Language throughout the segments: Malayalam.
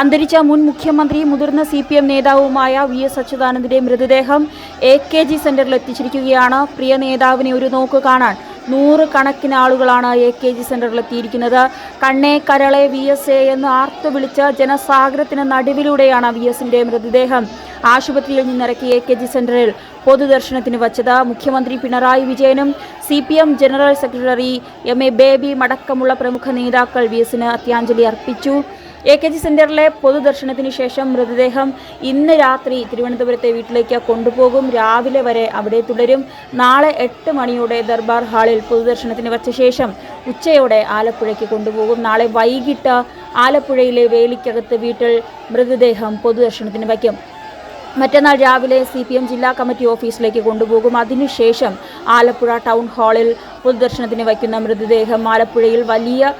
അന്തരിച്ച മുൻ മുഖ്യമന്ത്രി മുതിർന്ന സി പി എം നേതാവുമായ വി എസ് അച്യുതാനന്ദന്റെ മൃതദേഹം എ കെ ജി സെന്ററിൽ എത്തിച്ചിരിക്കുകയാണ്. പ്രിയ നേതാവിനെ ഒരു നോക്ക് കാണാൻ നൂറ് കണക്കിന് ആളുകളാണ് എ കെ ജി സെന്ററിൽ എത്തിയിരിക്കുന്നത്. കണ്ണേ കരളെ വി എസ് എ എന്ന് ആർത്തു വിളിച്ച ജനസാഗരത്തിന് നടുവിലൂടെയാണ് വി എസിന്റെ മൃതദേഹം. ആശുപത്രിയിൽ നിന്നിറക്കി എ കെ ജി സെന്ററിൽ പൊതുദർശനത്തിന് വച്ചത് മുഖ്യമന്ത്രി പിണറായി വിജയനും C P M general secretary M A Baby അടക്കമുള്ള പ്രമുഖ നേതാക്കൾ വി എസിന് അത്യാഞ്ജലി അർപ്പിച്ചു. എ കെ ജി സെന്ററിലെ പൊതുദർശനത്തിന് ശേഷം മൃതദേഹം ഇന്ന് രാത്രി തിരുവനന്തപുരത്തെ വീട്ടിലേക്ക് കൊണ്ടുപോകും. രാവിലെ വരെ അവിടെ തുടരും. നാളെ എട്ട് മണിയോടെ ദർബാർ ഹാളിൽ പൊതുദർശനത്തിന് വച്ച ശേഷം ഉച്ചയോടെ ആലപ്പുഴയ്ക്ക് കൊണ്ടുപോകും. നാളെ വൈകിട്ട് ആലപ്പുഴയിലെ വേലിക്കകത്ത് വീട്ടിൽ മൃതദേഹം പൊതുദർശനത്തിന് വയ്ക്കും. മറ്റന്നാൾ രാവിലെ സി പി എം ജില്ലാ കമ്മിറ്റി ഓഫീസിലേക്ക് കൊണ്ടുപോകും. അതിനുശേഷം ആലപ്പുഴ ടൗൺ ഹാളിൽ പൊതുദർശനത്തിന് വയ്ക്കുന്ന മൃതദേഹം ആലപ്പുഴയിൽ വലിയ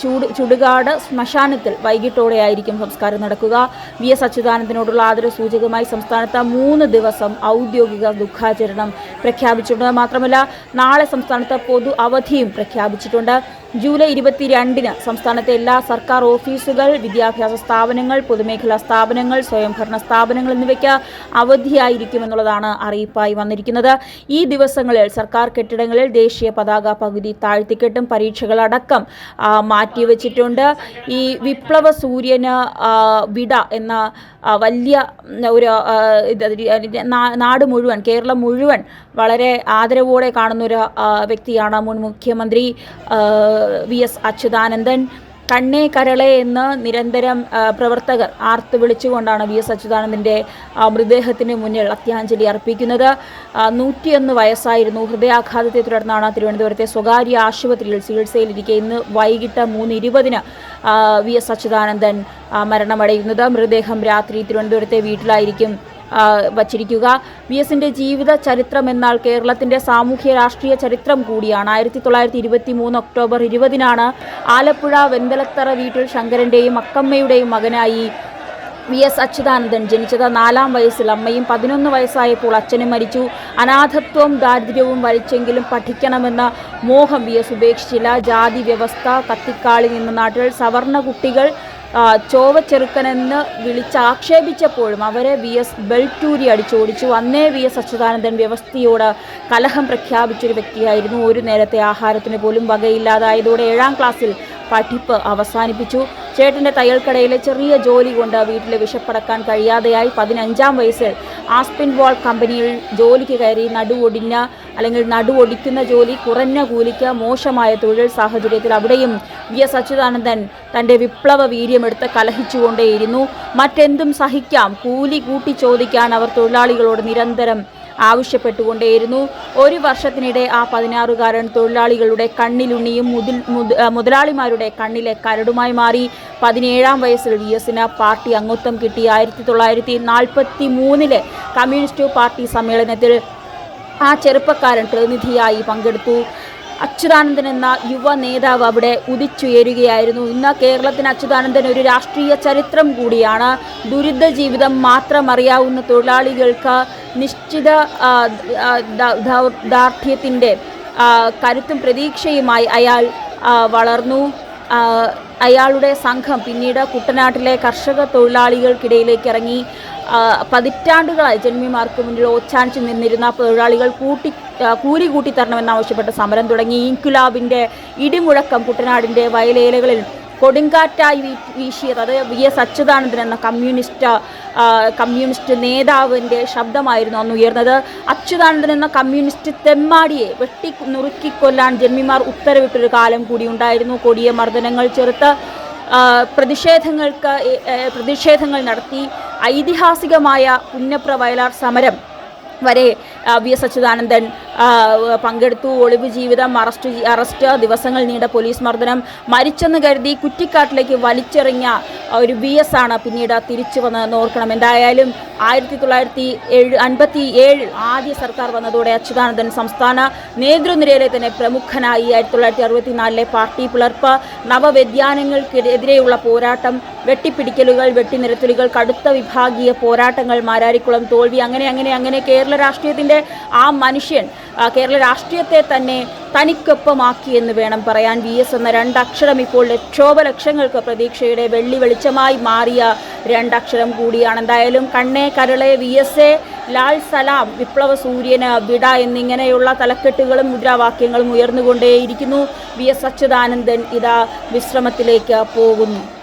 ചൂട് ചുടുകാട് ശ്മശാനത്തിൽ വൈകിട്ടോടെയായിരിക്കും സംസ്കാരം നടക്കുക. വി എസ് അച്യുതാനന്ദനോടുള്ള ആദര സൂചകമായി സംസ്ഥാനത്ത് മൂന്ന് ദിവസം ഔദ്യോഗിക ദുഃഖാചരണം പ്രഖ്യാപിച്ചിട്ടുണ്ട്. മാത്രമല്ല നാളെ സംസ്ഥാനത്ത് പൊതു അവധിയും പ്രഖ്യാപിച്ചിട്ടുണ്ട്. ജൂലൈ ഇരുപത്തിരണ്ടിന് സംസ്ഥാനത്തെ എല്ലാ സർക്കാർ ഓഫീസുകൾ വിദ്യാഭ്യാസ സ്ഥാപനങ്ങൾ പൊതുമേഖലാ സ്ഥാപനങ്ങൾ സ്വയംഭരണ സ്ഥാപനങ്ങൾ എന്നിവയ്ക്ക് അവധിയായിരിക്കുമെന്നുള്ളതാണ് അറിയിപ്പായി വന്നിരിക്കുന്നത്. ഈ ദിവസങ്ങളിൽ സർക്കാർ കെട്ടിടങ്ങളിൽ ദേശീയ പതാക പകുതി താഴ്ത്തിക്കെട്ടും പരീക്ഷകളടക്കം മാറ്റിവെച്ചിട്ടുണ്ട്. ഈ വിപ്ലവ സൂര്യന് വിട എന്ന വലിയ ഒരു നാട് മുഴുവൻ കേരളം മുഴുവൻ വളരെ ആദരവോടെ കാണുന്ന ഒരു വ്യക്തിയാണ് മുൻ മുഖ്യമന്ത്രി വി എസ് അച്യുതാനന്ദൻ. കണ്ണേ കരളെ എന്ന് നിരന്തരം പ്രവർത്തകർ ആർത്ത് വിളിച്ചുകൊണ്ടാണ് വി എസ് അച്യുതാനന്ദന്റെ മൃതദേഹത്തിന് മുന്നിൽ അത്യാഞ്ജലി അർപ്പിക്കുന്നത്. നൂറ്റിയൊന്ന് വയസ്സായിരുന്നു ഹൃദയാഘാതത്തെ തുടർന്നാണ് തിരുവനന്തപുരത്തെ സ്വകാര്യ ആശുപത്രിയിൽ ചികിത്സയിലിരിക്കെ ഇന്ന് വൈകിട്ട് മൂന്ന് ഇരുപതിന് വി എസ് അച്യുതാനന്ദൻ മരണമടയുന്നത്. മൃതദേഹം രാത്രി തിരുവനന്തപുരത്തെ വീട്ടിലായിരിക്കും. വച്ചിരിക്കുക. വി എസിന്റെ ജീവിത ചരിത്രം എന്നാൽ കേരളത്തിന്റെ സാമൂഹ്യ രാഷ്ട്രീയ ചരിത്രം കൂടിയാണ്. ആയിരത്തി തൊള്ളായിരത്തി ഇരുപത്തി മൂന്ന് ഒക്ടോബർ ഇരുപതിനാണ് ആലപ്പുഴ വെന്തലത്തറ വീട്ടിൽ ശങ്കരന്റെയും അക്കമ്മയുടെയും മകനായി വി എസ് അച്യുതാനന്ദൻ ജനിച്ചത്. നാലാം വയസ്സിൽ അമ്മയും പതിനൊന്ന് വയസ്സായപ്പോൾ അച്ഛനും മരിച്ചു. അനാഥത്വവും ദാരിദ്ര്യവും വരിച്ചെങ്കിലും പഠിക്കണമെന്ന മോഹം വി എസ് ഉപേക്ഷിച്ചില്ല. ജാതി വ്യവസ്ഥ കത്തിക്കാളി നിന്ന നാട്ടിൽ സവർണ കുട്ടികൾ ആ, വിളിച്ച് ആക്ഷേപിച്ചപ്പോഴും അവരെ വി എസ് ബെൽറ്റൂരി അടിച്ചോടിച്ചു. അന്നേ വി എസ് അച്യുതാനന്ദൻ വ്യവസ്ഥയോട് കലഹം പ്രഖ്യാപിച്ചൊരു വ്യക്തിയായിരുന്നു. ഒരു നേരത്തെ ആഹാരത്തിന് പോലും വകയില്ലാതായതോടെ ഏഴാം ക്ലാസ്സിൽ പഠിപ്പ് അവസാനിപ്പിച്ചു. ചേട്ടന്റെ തയ്യൽക്കടയിലെ ചെറിയ ജോലി കൊണ്ട് വീട്ടിലെ വിശപ്പടക്കാൻ കഴിയാതെയായി പതിനഞ്ചാം വയസ്സിൽ ആസ്പിൻ വാൾ കമ്പനിയിൽ ജോലിക്ക് കയറി നടുവൊടിഞ്ഞ അല്ലെങ്കിൽ നടുവൊടിക്കുന്ന ജോലി കുറഞ്ഞ കൂലിക്ക് മോശമായ തൊഴിൽ സാഹചര്യത്തിൽ അവിടെയും വി എസ് അച്യുതാനന്ദൻ തന്റെ വിപ്ലവ വീര്യമെടുത്ത് കലഹിച്ചുകൊണ്ടേയിരുന്നു. മറ്റെന്തും സഹിക്കാം. കൂലി കൂട്ടി ചോദിക്കാൻ അവർ തൊഴിലാളികളോട് നിരന്തരം ആവശ്യപ്പെട്ടുകൊണ്ടേയിരുന്നു. ഒരു വർഷത്തിനിടെ ആ പതിനാറുകാരൻ തൊഴിലാളികളുടെ കണ്ണിലുണ്ണിയും മുതിൽ മുതലാളിമാരുടെ കണ്ണിലെ കരടുമായി മാറി. പതിനേഴാം വയസ്സിൽ വി എസിന് പാർട്ടി അംഗത്വം കിട്ടി. ആയിരത്തി തൊള്ളായിരത്തി നാൽപ്പത്തി മൂന്നിലെ കമ്മ്യൂണിസ്റ്റ് പാർട്ടി സമ്മേളനത്തിൽ ആ ചെറുപ്പക്കാരൻ പ്രതിനിധിയായി പങ്കെടുത്തു. അച്യുതാനന്ദൻ എന്ന യുവ നേതാവ് അവിടെ ഉദിച്ചുയരുകയായിരുന്നു. ഇന്ന് കേരളത്തിന് അച്യുതാനന്ദൻ ഒരു രാഷ്ട്രീയ ചരിത്രം കൂടിയാണ്. ദുരിത ജീവിതം മാത്രം അറിയാവുന്ന തൊഴിലാളികൾക്ക് നിശ്ചിത ദാർഢ്യത്തിന്റെ കരുത്തും പ്രതീക്ഷയുമായി അയാൾ വളർന്നു. അയാളുടെ സംഘം പിന്നീട് കുട്ടനാട്ടിലെ കർഷക തൊഴിലാളികൾക്കിടയിലേക്ക് ഇറങ്ങി. പതിറ്റാണ്ടുകളായി ജന്മിമാർക്ക് മുന്നിൽ ഓച്ചാനിച്ച് നിന്നിരുന്ന തൊഴിലാളികൾ കൂട്ടി കൂലി കൂട്ടിത്തരണമെന്നാവശ്യപ്പെട്ട് സമരം തുടങ്ങി. ഇൻകുലാബിന്റെ ഇടിമുഴക്കം കുട്ടനാടിന്റെ വയലേലകളിൽ കൊടുങ്കാറ്റായി വീശിയത്. അത് വി. എസ്. അച്യുതാനന്ദൻ എന്ന കമ്മ്യൂണിസ്റ്റ് കമ്മ്യൂണിസ്റ്റ് നേതാവിന്റെ ശബ്ദമായിരുന്നു അന്ന് ഉയർന്നത്. അച്യുതാനന്ദൻ എന്ന കമ്മ്യൂണിസ്റ്റ് തെമ്മാടിയെ വെട്ടി നുറുക്കിക്കൊല്ലാൻ ജന്മിമാർ ഉത്തരവിട്ടൊരു കാലം കൂടി ഉണ്ടായിരുന്നു. കൊടിയ മർദ്ദനങ്ങൾ ചെറുത്ത് പ്രതിഷേധങ്ങൾക്ക് പ്രതിഷേധങ്ങൾ നടത്തി. ഐതിഹാസികമായ പുന്നപ്ര വയലാർ സമരം വരെ വി എസ് അച്യുതാനന്ദൻ പങ്കെടുത്തു. ഒളിവ് ജീവിതം അറസ്റ്റ് അറസ്റ്റ് ദിവസങ്ങൾ നീണ്ട പോലീസ് മർദ്ദനം. മരിച്ചെന്ന് കരുതി കുറ്റിക്കാട്ടിലേക്ക് വലിച്ചെറിഞ്ഞ ഒരു വി എസ് ആണ് പിന്നീട് തിരിച്ചു വന്നതെന്ന് ഓർക്കണം. എന്തായാലും ആയിരത്തി തൊള്ളായിരത്തി ഏഴ് അൻപത്തി ഏഴ് ആദ്യ സർക്കാർ വന്നതോടെ അച്യുതാനന്ദൻ സംസ്ഥാന നേതൃനിരയിലെ തന്നെ പ്രമുഖനായി. ആയിരത്തി തൊള്ളായിരത്തി അറുപത്തി നാലിലെ പാർട്ടി പിളർപ്പ് നവവ്യതിയാനങ്ങൾക്കെതിരെയുള്ള പോരാട്ടം വെട്ടിപ്പിടിക്കലുകൾ വെട്ടിനിരത്തലുകൾ കടുത്ത വിഭാഗീയ പോരാട്ടങ്ങൾ മാരാരിക്കുളം തോൽവി അങ്ങനെ അങ്ങനെ അങ്ങനെ കേരള രാഷ്ട്രീയത്തിന്റെ ആ മനുഷ്യൻ കേരള രാഷ്ട്രീയത്തെ തന്നെ തനിക്കൊപ്പമാക്കി എന്ന് വേണം പറയാൻ വി എസ് എന്ന രണ്ടക്ഷരം ഇപ്പോൾ ലക്ഷോപലക്ഷങ്ങൾക്ക് പ്രതീക്ഷയുടെ വെള്ളി വെളിച്ചമായി മാറിയ രണ്ടക്ഷരം കൂടിയാണ്. എന്തായാലും കണ്ണേ കരളെ വി എസ് എ ലാൽ സലാം വിപ്ലവ സൂര്യന് വിട എന്നിങ്ങനെയുള്ള തലക്കെട്ടുകളും മുദ്രാവാക്യങ്ങളും ഉയർന്നുകൊണ്ടേയിരിക്കുന്നു. വി എസ് അച്യുതാനന്ദൻ ഇതാ വിശ്രമത്തിലേക്ക് പോകുന്നു.